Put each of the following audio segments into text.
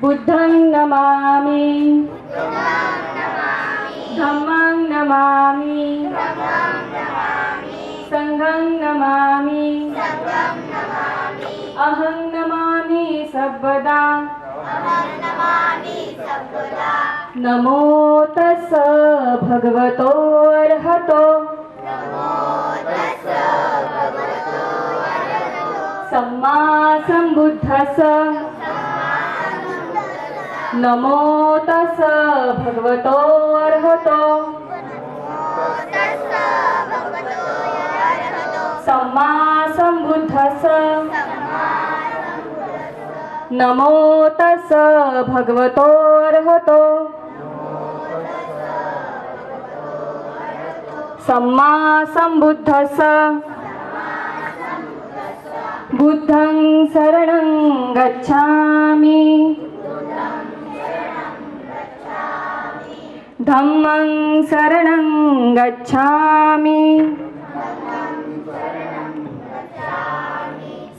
बुद्धं नमामि। धम्मं नमामि। सङ्घं नमामि। अहं नमामि सर्वदा। नमो तस् भगवतो अर्हतो सम्मा सम्बुद्धस नमो तस भगवतो अर्हतो। सम्मा नमो तस भगवतो अर्हतो। सम्मा संबुद्धस बुद्धं शरणं गच्छामि। धम्मं शरणं गच्छामि।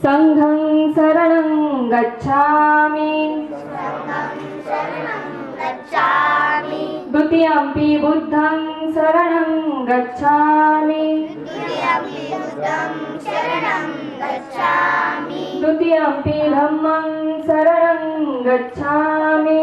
सङ्घं शरणं गच्छामि। द्वितीयम्पि बुद्धं शरणं गच्छामि। द्वितीयम्पि धम्मं शरणं गच्छामि।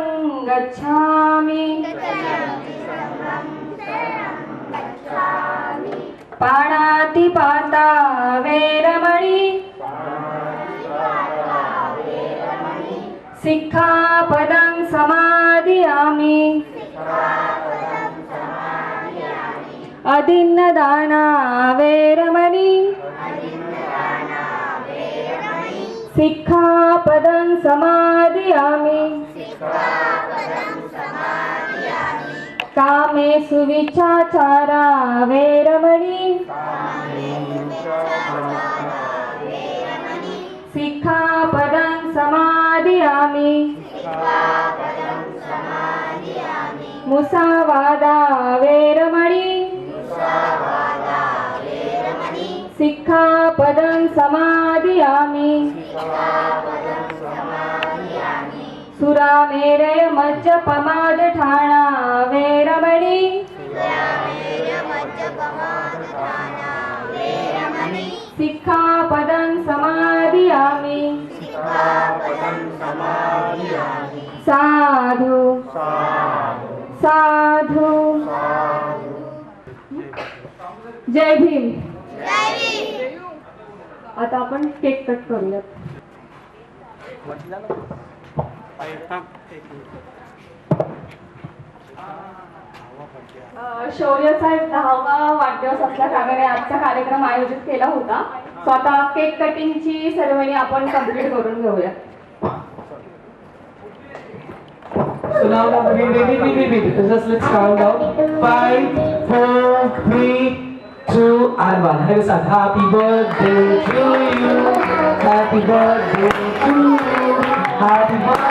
गच्छामि। पाणातिपाता वेरमणि। सिक्खापदं समादियामि अदिन्नदाना वेरमणि। सिक्खापदं समादियामि कामेषु विचाचारा सिखा सिक्खापदं समाधियामि। मुसावादा वेरमणि। सिक्खापदं समादियामि सुरामेरय सिखा पदन सिक्खापदं समादियामि साधु। साधु। जय भीम। आता आपण केक कट करूयात. शौर्याचा एक दहावा वाढदिवस असल्या कारणाने आजचा कार्यक्रम आयोजित केला होता सो आता केक कटिंगची सेरेमनी आपण कंप्लीट करून घेऊया So now, now, wait, wait, wait, wait. Just let's count down. Five, four, three, two, and one. Have a song. Happy birthday to you. Happy birthday to you. Happy birthday.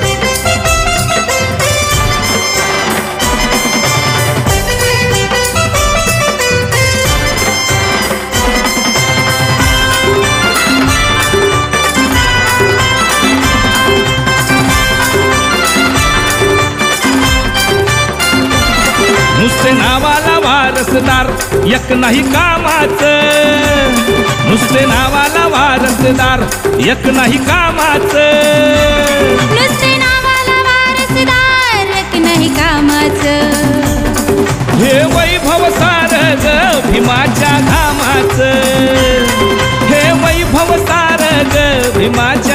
वारसदार एक नाही कामाचं. नुसते नावाला वारसदार एक नाही कामाचं. नुसते नावाला वारसदार एक नाही कामाचं. हे वैभव सार ग भीमाच्या घामाचं हे वैभव सार ग भीमाच्या